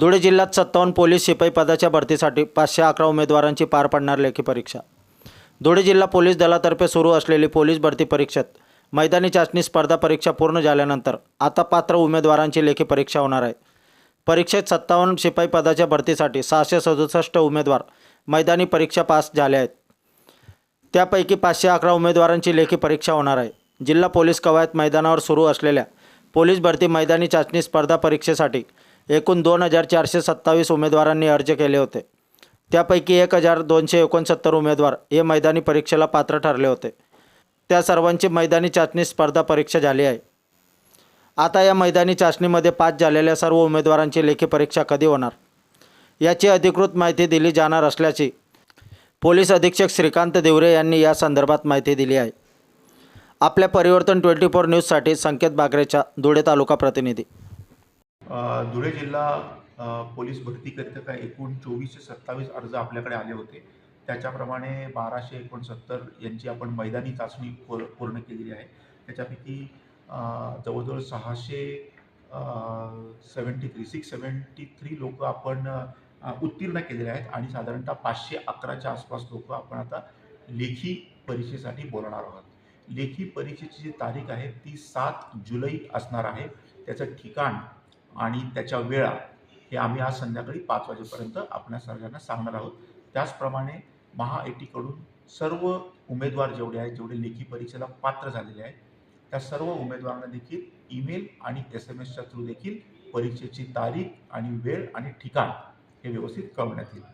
धुळे जिल्ह्यात सत्तावन्न पोलीस शिपाई पदाच्या भरतीसाठी पाचशे अकरा उमेदवारांची पार पडणार लेखी परीक्षा. धुळे जिल्हा पोलीस दलातर्फे सुरू असलेली पोलीस भरती परीक्षेत मैदानी चाचणी स्पर्धा परीक्षा पूर्ण झाल्यानंतर आता पात्र उमेदवारांची लेखी परीक्षा होणार आहे. परीक्षेत सत्तावन्न शिपाई पदाच्या भरतीसाठी सहाशे सदुसष्ट उमेदवार मैदानी परीक्षा पास झाले आहेत. त्यापैकी पाचशे अकरा उमेदवारांची लेखी परीक्षा होणार आहे. जिल्हा पोलीस कवायत मैदानावर सुरू असलेल्या पोलीस भरती मैदानी चाचणी स्पर्धा परीक्षेसाठी एकूण दोन हजार चारशे सत्तावीस उमेदवारांनी अर्ज केले होते. त्यापैकी एक हजार दोनशे एकोणसत्तर उमेदवार हे मैदानी परीक्षेला पात्र ठरले होते. त्या सर्वांची मैदानी चाचणी स्पर्धा परीक्षा झाली आहे. आता या मैदानी चाचणीमध्ये पास झालेल्या सर्व उमेदवारांची लेखी परीक्षा कधी होणार? याची अधिकृत माहिती दिली जाणार असल्याची पोलीस अधीक्षक श्रीकांत देवरे यांनी या संदर्भात माहिती दिली आहे. आपल्या परिवर्तन ट्वेंटी फोर न्यूजसाठी संकेत बागरेच्या धुळे तालुका प्रतिनिधी. धुळे जिल्हा पोलीस भरतीकरिता काय एकूण चोवीसशे सत्तावीस अर्ज आपल्याकडे आले होते. त्याच्याप्रमाणे बाराशे एकोणसत्तर यांची आपण मैदानी चाचणी पूर्ण केलेली आहे. त्याच्यापैकी जवळजवळ सहाशे seventy three six seventy three लोक आपण उत्तीर्ण केलेले आहेत आणि साधारणतः पाचशे अकराच्या आसपास लोक आपण आता लेखी परीक्षेसाठी बोलणार आहोत. लेखी परीक्षेची जी तारीख आहे ती सात जुलै असणार आहे. त्याचं ठिकाण आणि त्याच्या वेळा हे आम्ही आज संध्याकाळी पाच वाजेपर्यंत आपल्या सर्वांना सांगणार आहोत. त्याचप्रमाणे महा सर्व उमेदवार जेवढे आहेत जेवढे लेखी परीक्षेला पात्र झालेले आहेत त्या सर्व उमेदवारांना देखील ईमेल आणि एस एम एसच्या थ्रू देखील परीक्षेची तारीख आणि वेळ आणि ठिकाण हे व्यवस्थित कळवण्यात येईल.